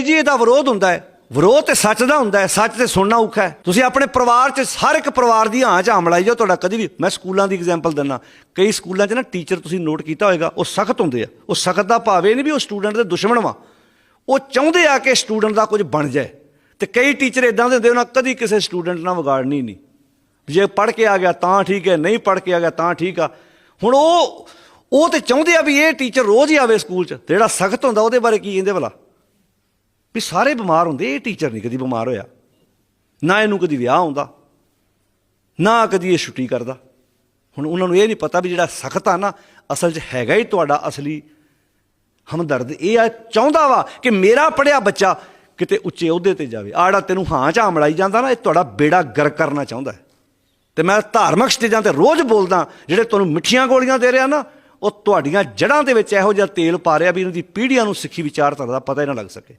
ਨਹੀਂ ਜੀ, ਇਹਦਾ ਵਿਰੋਧ ਹੁੰਦਾ ਹੈ। ਵਿਰੋਧ ਤੇ ਸੱਚ ਦਾ ਹੁੰਦਾ ਹੈ, ਸੱਚ ਤੇ ਸੁਣਨਾ ਔਖਾ ਹੈ। ਤੁਸੀਂ ਆਪਣੇ ਪਰਿਵਾਰ 'ਚ ਹਰ ਇੱਕ ਪਰਿਵਾਰ ਦੀ ਹਾਂ 'ਚ ਆਮਲਾਈ ਜਾਓ, ਤੁਹਾਡਾ ਕਦੀ ਵੀ ਮੈਂ ਸਕੂਲਾਂ ਦੀ ਐਗਜ਼ਾਮਪਲ ਦਿੰਨਾ ਕਈ ਸਕੂਲਾਂ 'ਚ ਨਾ ਟੀਚਰ ਤੁਸੀਂ ਨੋਟ ਕੀਤਾ ਹੋਵੇਗਾ ਉਹ ਸਖਤ ਹੁੰਦੇ ਆ। ਉਹ ਸਖਤ ਦਾ ਭਾਵ ਇਹ ਨਹੀਂ ਵੀ ਉਹ ਸਟੂਡੈਂਟ ਦੇ ਦੁਸ਼ਮਣ ਵਾ। ਉਹ ਚਾਹੁੰਦੇ ਆ ਕਿ ਸਟੂਡੈਂਟ ਦਾ ਕੁਝ ਬਣ ਜਾਏ। ਤੇ ਕਈ ਟੀਚਰ ਇਦਾਂ ਦੇ ਹੁੰਦੇ, ਉਹਨਾਂ ਕਦੀ ਕਿਸੇ ਸਟੂਡੈਂਟ ਨਾਲ ਵਿਗਾੜਨੀ ਨਹੀਂ। ਜੇ ਪੜ੍ਹ ਕੇ ਆ ਗਿਆ ਤਾਂ ਠੀਕ ਹੈ, ਨਹੀਂ ਪੜ੍ਹ ਕੇ ਆ ਗਿਆ ਤਾਂ ਠੀਕ ਆ। ਹੁਣ ਉਹ ਉਹ ਤੇ ਚਾਹੁੰਦੇ ਆ ਵੀ ਇਹ ਟੀਚਰ ਰੋਜ਼ ਹੀ ਆਵੇ ਸਕੂਲ 'ਚ। ਤੇ ਜਿਹੜਾ ਸਖਤ ਹੁੰਦਾ, ਉਹਦੇ ਬਾਰੇ ਕੀ ਕਹਿੰਦੇ ਭਲਾ? ਵੀ ਸਾਰੇ ਬਿਮਾਰ ਹੁੰਦੇ, ਇਹ ਟੀਚਰ ਨਹੀਂ ਕਦੀ ਬਿਮਾਰ ਹੋਇਆ। ਨਾ ਇਹਨੂੰ ਕਦੀ ਵਿਆਹ ਆਉਂਦਾ, ਨਾ ਕਦੀ ਇਹ ਛੁੱਟੀ ਕਰਦਾ। ਹੁਣ ਉਹਨਾਂ ਨੂੰ ਇਹ ਨਹੀਂ ਪਤਾ ਵੀ ਜਿਹੜਾ ਸਖਤ ਆ ਨਾ, ਅਸਲ 'ਚ ਹੈਗਾ ਹੀ ਤੁਹਾਡਾ ਅਸਲੀ ਹਮਦਰਦ। ਇਹ ਆ, ਚਾਹੁੰਦਾ ਵਾ ਕਿ ਮੇਰਾ ਪੜਿਆ ਬੱਚਾ ਕਿਤੇ ਉੱਚੇ ਅਹੁਦੇ ਤੇ ਜਾਵੇ। ਆੜਾ ਤੈਨੂੰ ਹਾਂ ਚ ਮੜਾਈ ਜਾਂਦਾ ਨਾ, ਇਹ ਤੁਹਾਡਾ ਬੇੜਾ ਗਰਕ ਕਰਨਾ ਚਾਹੁੰਦਾ ਹੈ। ਤੇ ਮੈਂ ਧਾਰਮਿਕ ਸਟੇਜਾਂ ਤੇ ਰੋਜ਼ ਬੋਲਦਾ, ਜਿਹੜੇ ਤੁਹਾਨੂੰ ਮਿੱਠੀਆਂ ਗੋਲੀਆਂ ਦੇ ਰਿਹਾ ਨਾ, ਉਹ ਤੁਹਾਡੀਆਂ ਜੜ੍ਹਾਂ ਦੇ ਵਿੱਚ ਇਹੋ ਜਿਹਾ ਤੇਲ ਪਾ ਰਿਹਾ ਵੀ ਇਹਨਾਂ ਦੀ ਪੀੜ੍ਹੀਆਂ ਨੂੰ ਸਿੱਖੀ ਵਿਚਾਰਧਾਰਾ ਦਾ ਪਤਾ ਹੀ ਨਾ ਲੱਗ ਸਕੇ।